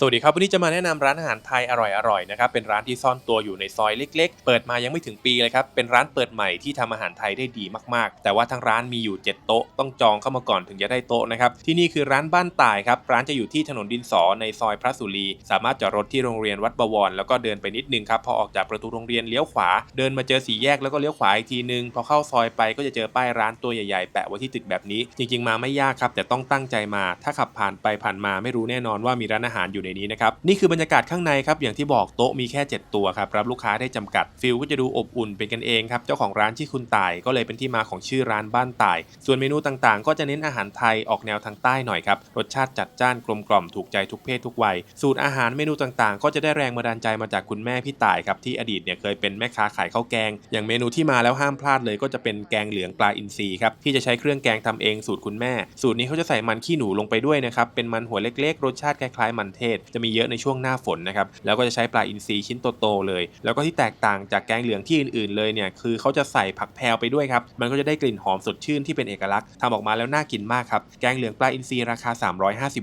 สวัสดีครับ วันนี้จะมาแนะนำร้านอาหารไทยอร่อยๆนะครับเป็นร้านที่ซ่อนตัวอยู่ในซอยเล็ก ๆ เปิดมายังไม่ถึงปีเลยครับเป็นร้านเปิดใหม่ที่ทำอาหารไทยได้ดีมากๆ แต่ว่าทางร้านมีอยู่ 7 โต๊ะต้องจองเข้ามาก่อนถึงจะได้โต๊ะนะครับที่นี่คือร้านบ้านตายครับร้านจะอยู่ที่ถนนดินสอในซอยพระสุรี สามารถจอดรถที่โรงเรียนวัดบวร แล้วก็เดินไปนิดนึงครับพอออกจากประตูโรงเรียนเลี้ยวขวา เดินมาเจอสี่แยกแล้วก็เลี้ยวขวาอีกทีนึงพอเข้าซอยไปก็จะเจอป้ายร้านตัวใหญ่ๆแปะไว้ที่ตึกแบบนี้ จริง ๆ มาไม่ยากครับแต่ต้องตั้งใจมา ถ้าขับผ่านไปผ่านมาไม่รู้แน่นอนว่ามีร้านอาหารอยู่ในนี้นะครับนี่คือบรรยากาศข้างในครับอย่างที่บอกโต๊ะมีแค่ 7 ตัวครับรับลูกค้าได้จำกัดฟิลก็จะดูอบอุ่นเป็นกันเองครับเจ้าของร้านชื่อคุณต่ายก็เลยเป็นที่มาของชื่อร้านบ้านต่าย ส่วนเมนูต่างๆ ก็จะเน้นอาหารไทยออกแนวทางใต้หน่อยครับรสชาติจัดจ้านกลมกล่อมถูกใจทุกเพศทุกวัย สูตรอาหารเมนูต่างๆ ก็จะได้แรงบันดาลใจมาจากคุณแม่พี่ต่ายครับที่อดีตเนี่ยเคยเป็นแม่ค้าขายข้าวแกง อย่างเมนูที่มาแล้วห้ามพลาดเลย ก็จะเป็นแกงเหลืองปลาอินทรีครับที่จะใช้เครื่องแกงทำเองสูตรคุณแม่ สูตรนี้เขาจะใส่มันขี้หนูลงไปด้วยนะครับเป็นมันหัวเล็กๆ รสชาติคล้ายๆมันเทศจะมีเยอะในช่วงหน้าฝนนะครับแล้วก็จะใช้ปลาอินทรีชิ้นโตๆเลย แล้วก็ที่แตกต่างจากแกงเหลืองที่อื่นๆเลยเนี่ยคือเขาจะใส่ผักแพรวไปด้วยครับมันก็จะได้กลิ่นหอมสดชื่นที่เป็นเอกลักษณ์ทำออกมาแล้วน่ากินมากครับแกงเหลืองปลาอินทรีราคา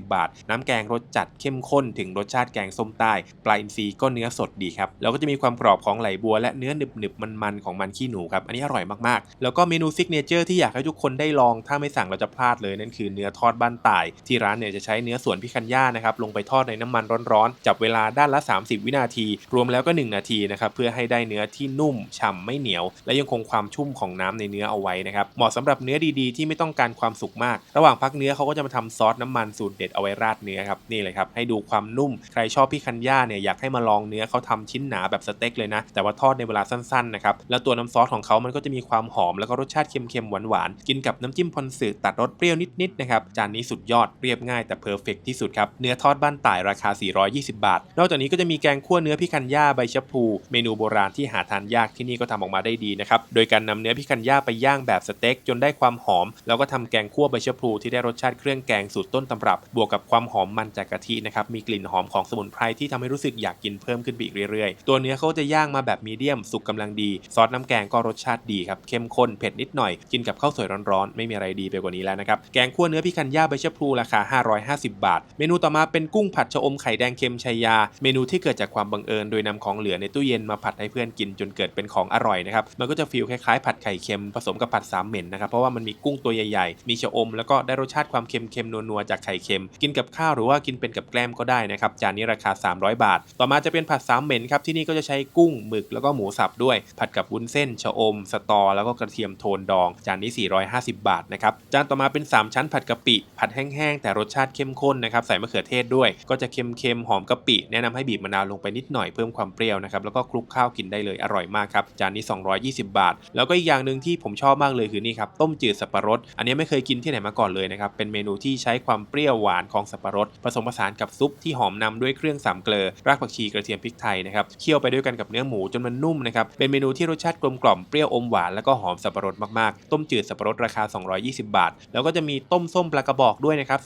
350 บาท น้ำแกงรสจัดเข้มข้นถึงรสชาติแกงส้มใต้ ปลาอินทรีก็เนื้อสดดีครับแล้วก็จะมีความกรอบของไหลบัว และเนื้อหนึบๆมันๆของมันขี้หนูครับอันนี้อร่อยมากๆ แล้วก็เมนูซิกเนเจอร์ที่อยากให้ทุกคนได้ลอง ถ้าไม่สั่งเราจะพลาดเลยนั่นคือเนื้อทอดบ้านต่าย ที่ร้านเนี่ยจะใช้เนื้อส่วนพิคันย่านะครับลงไปทอดในน้น้ำมันร้อนๆ จับเวลาด้านละ 30 วินาที รวมแล้วก็ 1 นาทีนะครับเพื่อให้ได้เนื้อที่นุ่มฉ่ำไม่เหนียว และยังคงความชุ่มของน้ำในเนื้อเอาไว้นะครับเหมาะสำหรับเนื้อดีๆ ที่ไม่ต้องการความสุกมาก ระหว่างพักเนื้อเขาก็จะมาทำซอสน้ำมันสูตรเด็ดเอาไว้ราดเนื้อครับนี่เลยครับให้ดูความนุ่มใครชอบพี่คันย่าเนี่ยอยากให้มาลองเนื้อเขาทำชิ้นหนาแบบสเต็กเลยนะแต่ว่าทอดในเวลาสั้นๆนะครับแล้วตัวน้ำซอสของเขามันก็จะมีความหอมแล้วก็รสชาติเค็มๆหวานๆกินกับน้ำจิ้มพอนสึตัดรสเปรี้ยวนิดๆนะครับจานนี้สุดยอดเรียบง่ายแต่เพอร์เฟกที่สุดครับเนื้อทอดบ้านต่ายราราคา 420 บาท นอกจากนี้ก็จะมีแกงคั่วเนื้อพี่คันย่าใบชะพูเมนูโบราณที่หาทานยากที่นี่ก็ทำออกมาได้ดีนะครับ โดยการนำเนื้อพี่คันย่าไปย่างแบบสเต็กจนได้ความหอม แล้วก็ทำแกงคั่วใบชะพูที่ได้รสชาติเครื่องแกงสูตรต้นตำรับ บวกกับความหอมมันจากกะทินะครับ มีกลิ่นหอมของสมุนไพรที่ทำให้รู้สึกอยากกินเพิ่มขึ้นไปอีกเรื่อยๆ ตัวเนื้อเขาจะย่างมาแบบมีเดียมสุกกำลังดี ซอสน้ำแกงก็รสชาติดีครับ เข้มข้นเผ็ดนิดหน่อย กินกับข้าวสวยร้อนๆ ไม่มีอะไรดีไปกว่านี้แล้วนะครับ แกงคั่วเนื้อพี่คันย่าใบชะพูราคา 550 บาท เมนูต่อมาเป็นกุ้งผัดชะอมไข่แดงเค็มชัยา เมนูที่เกิดจากความบังเอิญ โดยนำของเหลือในตู้เย็นมาผัดให้เพื่อนกินจนเกิดเป็นของอร่อยนะครับ มันก็จะฟีลคล้ายๆผัดไข่เค็มผสมกับผัดสามเหม็นนะครับ เพราะว่ามันมีกุ้งตัวใหญ่ๆ มีชะอมแล้วก็ได้รสชาติความเค็มๆนัวๆจากไข่เค็ม กินกับข้าวหรือว่ากินเป็นกับแกล้มก็ได้นะครับ จานนี้ราคา 300 บาท ต่อมาจะเป็นผัดสามเหม็นครับ ที่นี่ก็จะใช้กุ้งหมึกแล้วก็หมูสับด้วย ผัดกับวุ้นเส้นชะอม สตอ แล้วก็กระเทียมโทนดอง จานนี้ 450 บาทนะครับ จานต่อมาเป็น 3 ชั้นผัดกะปิ ผัดแห้งๆแต่รสชาติเข้มข้นนะครับ ใส่มะเขือเทศด้วย ก็จะเค็มๆ หอมกะปิแนะนำให้บีบมะนาวลงไปนิดหน่อยเพิ่มความเปรี้ยวนะครับแล้วก็คลุกข้าวกินได้เลยอร่อยมากครับจานนี้ 220 บาท แล้วก็อีกอย่างหนึ่งที่ผมชอบมากเลยคือนี่ครับต้มจืดสับปะรด อันนี้ไม่เคยกินที่ไหนมาก่อนเลยนะครับเป็นเมนูที่ใช้ความเปรี้ยวหวานของสับปะรด ผสมผสานกับซุปที่หอมนำด้วยเครื่องสามเกลือรากผักชีกระเทียมพริกไทยนะครับเคี่ยวไปด้วยกันกับเนื้อหมูจนมันนุ่มนะครับเป็นเมนูที่รสชาติกลมกล่อมเปรี้ยวอมหวานแล้วก็หอมสับปะรดมากๆ ต้มจืดสับปะรดราคา 220 บาท แล้วก็จะมีต้มส้มปลากระบอกด้วยนะครับ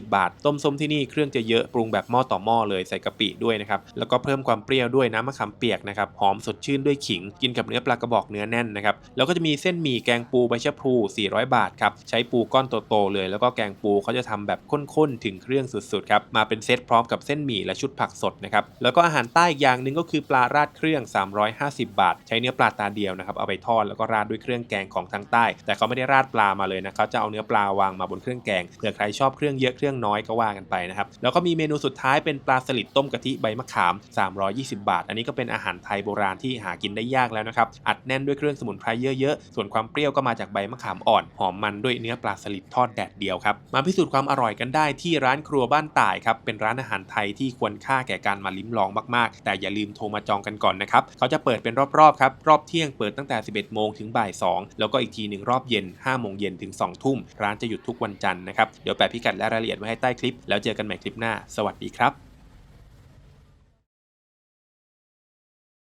320 บาท ต้มส้มที่นี่เครื่องจะเยอะปรุงแบบหม้อต่อหม้อเลยใส่กะปิด้วยนะครับแล้วก็เพิ่มความเปรี้ยวด้วยน้ำมะขามเปียกนะครับหอมสดชื่นด้วยขิงกินกับเนื้อปลากระบอกเนื้อแน่นนะครับแล้วก็จะมีเส้นหมี่แกงปูใบชะพลู 400 บาทครับใช้ปูก้อนโตๆเลย แล้วก็แกงปูเขาจะทำแบบข้นๆถึงเครื่องสุดๆครับมาเป็นเซตพร้อมกับเส้นหมี่และชุดผักสดนะครับแล้วก็อาหารใต้อีกอย่างหนึ่งก็คือปลาราดเครื่อง 350 บาท ใช้เนื้อปลาตาเดียวนะครับเอาไปทอดแล้วก็ราดด้วยเครื่องแกงของทางใต้ แต่เขาไม่ได้ราดปลามาเลยนะเขาจะเอาเนื้อปลาวางมาบนเครื่องแกงเผื่อใครชอบเครื่องเยอะเครื่องน้อยก็ว่ากันไปนะครับแล้วก็มีเมนูสุดท้ายเป็นปลาสลิดต้มกะทิใบมะขาม 320 บาท อันนี้ก็เป็นอาหารไทยโบราณที่หากินได้ยากแล้วนะครับ อัดแน่นด้วยเครื่องสมุนไพรเยอะๆ ส่วนความเปรี้ยวก็มาจากใบมะขามอ่อน หอมมันด้วยเนื้อปลาสลิดทอดแดดเดียวครับ มาพิสูจน์ความอร่อยกันได้ที่ร้านครัวบ้านต่ายครับ เป็นร้านอาหารไทยที่ควรค่าแก่การมาลิ้มลองมากๆ แต่อย่าลืมโทรมาจองกันก่อนนะครับ เขาจะเปิดเป็นรอบๆ ครับ รอบเที่ยงเปิดตั้งแต่ 11 โมงถึงบ่าย 2 แล้วก็อีกทีหนึ่งรอบเย็น 5 โมงเย็นถึง 2 ทุ่ม ร้านจะหยุดทุกวันจันทร์นะครับ เดี๋ยวแปะพิกัดและรายละเอียดไว้ให้ใต้คลิป แล้วเจอกันใหม่คลิปหน้าสวัสดีครับ